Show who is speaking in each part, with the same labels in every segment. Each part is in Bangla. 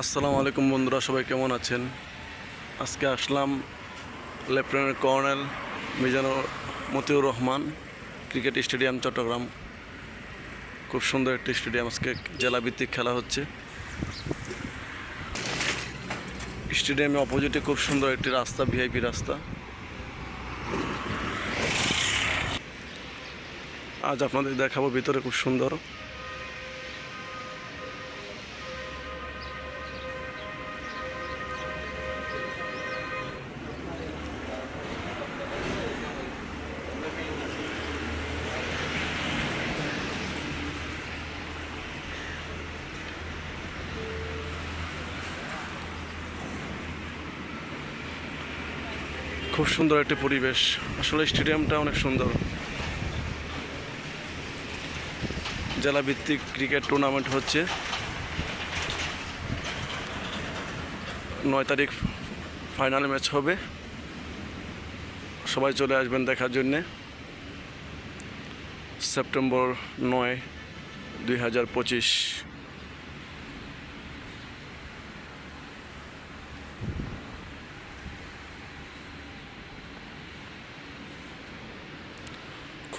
Speaker 1: আসসালামু আলাইকুম বন্ধুরা, সবাই কেমন আছেন? আজকে আসলাম lieutenant colonel Mizanur Motiur Rahman cricket stadium, Chattogram. খুব সুন্দর একটি স্টেডিয়াম আজকে জেলাভিত্তিক খেলা হচ্ছে। স্টেডিয়ামে অপোজিটে খুব সুন্দর একটি রাস্তা, ভিআইপি রাস্তা। আজ আপনাদের দেখাবো ভিতরে খুব সুন্দর। খুব সুন্দর একটি পরিবেশ। আসলে স্টেডিয়ামটা অনেক সুন্দর। জেলা ভিত্তিক ক্রিকেট টুর্নামেন্ট হচ্ছে। নয় তারিখ ফাইনাল ম্যাচ হবে। সবাই চলে আসবেন দেখার জন্যে। সেপ্টেম্বর নয়, দুই হাজার পঁচিশ।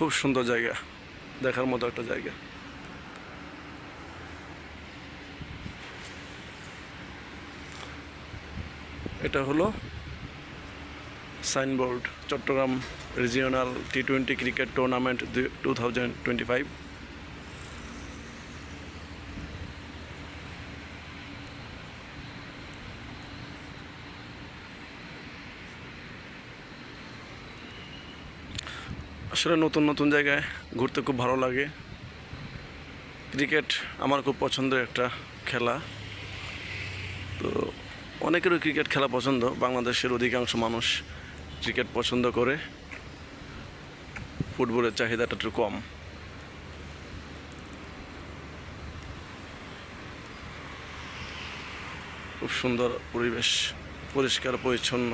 Speaker 1: খুব সুন্দর জায়গা। দেখার মতো একটা জায়গা। এটা হলো signboard, Chattogram regional T twenty cricket tournament two thousand twenty five আসলে নতুন নতুন জায়গায় ঘুরতে খুব ভালো লাগে। ক্রিকেট আমার খুব পছন্দের একটা খেলা। তো অনেকেরই ক্রিকেট খেলা পছন্দ, বাংলাদেশের অধিকাংশ মানুষ ক্রিকেট পছন্দ করে। ফুটবলের চাহিদাটা একটু কম। খুব সুন্দর পরিবেশ, পরিষ্কার, পরিচ্ছন্ন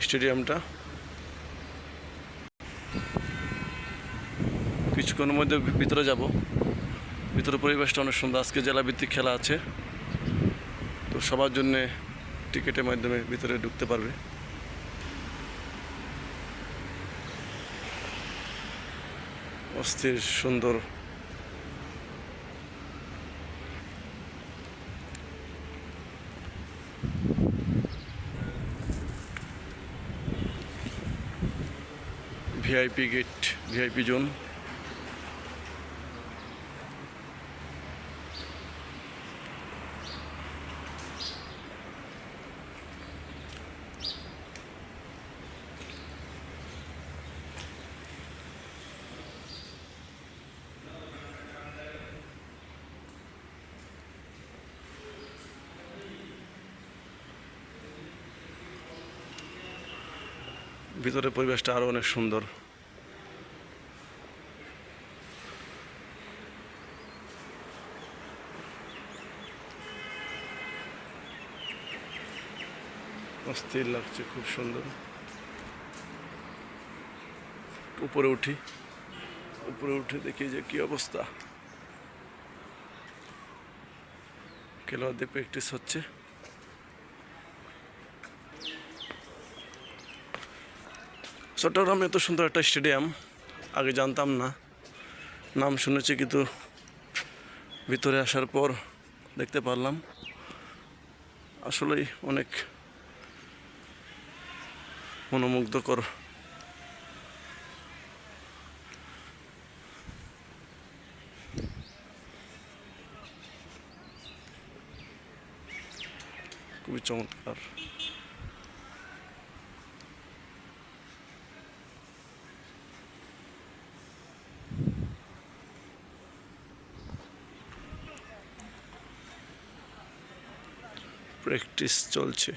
Speaker 1: স্টেডিয়ামটা। কিছুক্ষণের মধ্যে ভিতরে যাব। ভিতরে পরিবেশটা অনেক সুন্দর। আজকে জেলাভিত্তিক খেলা আছে। তো সবার জন্য টিকিটের মাধ্যমে ভিতরে ঢুকতে পারবে। অস্থির, সুন্দর। VIP gate, VIP zone. ভিতরের পরিবেশটা আরও অনেক সুন্দর। অস্থির লাগছে, খুব সুন্দর। উপরে উঠি। উপরে উঠে দেখি যে কি অবস্থা। খেলোয়াড়দের প্র্যাকটিস হচ্ছে। চট্টগ্রামে এত সুন্দর একটা স্টেডিয়াম, আগে জানতাম না। নাম শুনেছি কিন্তু ভিতরে আসার পর দেখতে পারলাম। আসলেই অনেক মনোমুগ্ধকর। খুবই চমৎকার। প্র্যাকটিস চলছে।